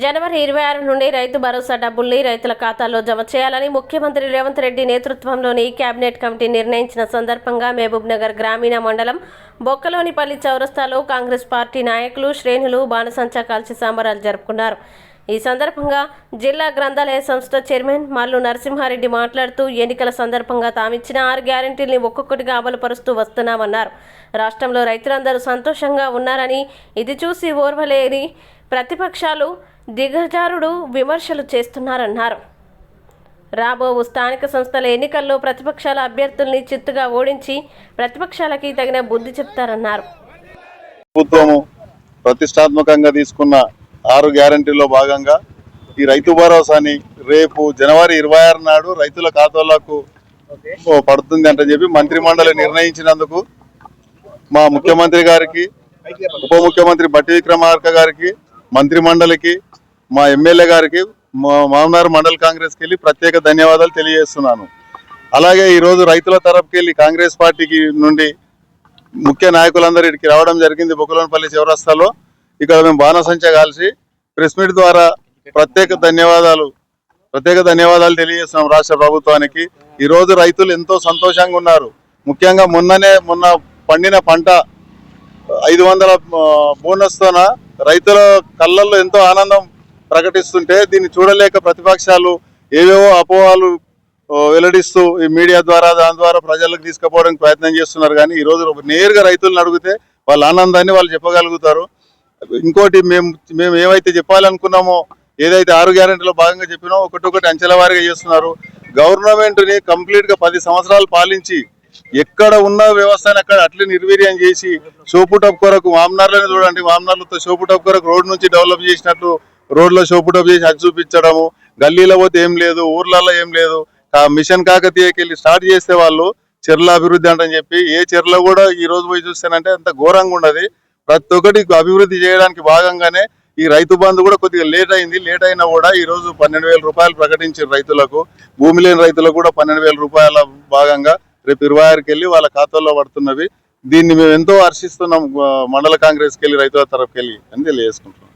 జనవరి ఇరవై ఆరు నుండి రైతు భరోసా డబ్బుల్ని రైతుల ఖాతాల్లో జమ చేయాలని ముఖ్యమంత్రి రేవంత్ రెడ్డి నేతృత్వంలోని కేబినెట్ కమిటీ నిర్ణయించిన సందర్భంగా మహబూబ్ నగర్ గ్రామీణ మండలం బొక్కలోనిపల్లి చౌరస్తాలో కాంగ్రెస్ పార్టీ నాయకులు శ్రేణులు బాణసంచా కాల్చి సంబరాలు జరుపుకున్నారు. ఈ సందర్భంగా జిల్లా గ్రంథాలయ సంస్థ చైర్మన్ మల్లు నరసింహారెడ్డి మాట్లాడుతూ ఎన్నికల సందర్భంగా తామిచ్చిన ఆరు గ్యారంటీల్ని ఒక్కొక్కటిగా అమలుపరుస్తూ వస్తున్నామన్నారు. రాష్ట్రంలో రైతులందరూ సంతోషంగా ఉన్నారని ఇది చూసి ఓర్వలేని ప్రతిపక్షాలు దిగజారుడు విమర్శలు చేస్తున్నారన్నారు. రాబో స్థానిక సంస్థల ఎన్నికల్లో ప్రతిపక్షాల అభ్యర్థుల్ని చిత్తుగా ఓడించి ప్రతిపక్షాలకి తగిన బుద్ధి చెప్తారన్నారు. ప్రభుత్వము ప్రతిష్టాత్మకంగా తీసుకున్న ఆరు గ్యారంటీలో భాగంగా ఈ రైతు భరోసాని రేపు జనవరి ఇరవై ఆరు నాడు రైతుల ఖాతాలకు పడుతుంది అంటే చెప్పి మంత్రి మండలి నిర్ణయించినందుకు మా ముఖ్యమంత్రి గారికి ఉప ముఖ్యమంత్రి బట్టి విక్రమార్క గారికి మంత్రి మండలికి మా ఎమ్మెల్యే గారికి మా మామనార్ మండల్ కాంగ్రెస్కి వెళ్ళి ప్రత్యేక ధన్యవాదాలు తెలియజేస్తున్నాను. అలాగే ఈరోజు రైతుల తరపుకి వెళ్ళి కాంగ్రెస్ పార్టీకి నుండి ముఖ్య నాయకులందరూ ఇక్కడికి రావడం జరిగింది. బొక్కలోనపల్లి చివరస్తాలో ఇక్కడ మేము బాణసంచ కాల్చి ప్రెస్ మీట్ ద్వారా ప్రత్యేక ధన్యవాదాలు ప్రత్యేక ధన్యవాదాలు తెలియజేస్తున్నాం రాష్ట్ర ప్రభుత్వానికి. ఈరోజు రైతులు ఎంతో సంతోషంగా ఉన్నారు. ముఖ్యంగా మొన్ననే మొన్న పండిన పంట ఐదు వందల బోనస్తోన రైతుల కళ్ళల్లో ఎంతో ఆనందం ప్రకటిస్తుంటే దీన్ని చూడలేక ప్రతిపక్షాలు ఏవేవో అపోహాలు వెల్లడిస్తూ ఈ మీడియా ద్వారా దాని ద్వారా ప్రజలకు తీసుకుపోవడానికి ప్రయత్నం చేస్తున్నారు. కానీ ఈరోజు నేరుగా రైతులను అడిగితే వాళ్ళ ఆనందాన్ని వాళ్ళు చెప్పగలుగుతారు. ఇంకోటి మేము మేము ఏవైతే చెప్పాలనుకున్నామో ఏదైతే ఆరు గ్యారెంటీలో భాగంగా చెప్పినో ఒకటొకటి అంచెల వారీగా చేస్తున్నారు. గవర్నమెంట్ని కంప్లీట్గా పది సంవత్సరాలు పాలించి ఎక్కడ ఉన్న వ్యవస్థను అక్కడ అట్లే నిర్వీర్యం చేసి షోపుటప్ కొరకు వామనార్లను చూడండి. వామనార్లతో షోపుటప్ కొరకు రోడ్డు నుంచి డెవలప్ చేసినట్లు రోడ్లో షోపుటప్ చేసి అది చూపించడము. గల్లీలో పోతే ఏం లేదు ఊర్లలో ఏం లేదు. మిషన్ కాకతీయకి వెళ్ళి స్టార్ట్ చేసే వాళ్ళు చెర్ల అభివృద్ధి అంటని చెప్పి ఏ చెర్లో కూడా ఈ రోజు పోయి చూస్తానంటే అంత ఘోరంగా ఉండదు. ప్రతి ఒక్కటి అభివృద్ధి చేయడానికి భాగంగానే ఈ రైతు బంధు కూడా కొద్దిగా లేట్ అయింది. లేట్ అయినా కూడా ఈ రోజు పన్నెండు వేల రూపాయలు ప్రకటించారు రైతులకు. భూమి లేని రైతులకు కూడా పన్నెండు వేల రూపాయల భాగంగా రేపు ఇరవై ఆరుకి వెళ్ళి వాళ్ళ ఖాతాల్లో పడుతున్నవి. దీన్ని మేము ఎంతో హర్షిస్తున్నాం మండల కాంగ్రెస్కి వెళ్ళి రైతుల తరఫుకి వెళ్ళి. అని తెలియజేసుకుంటున్నాం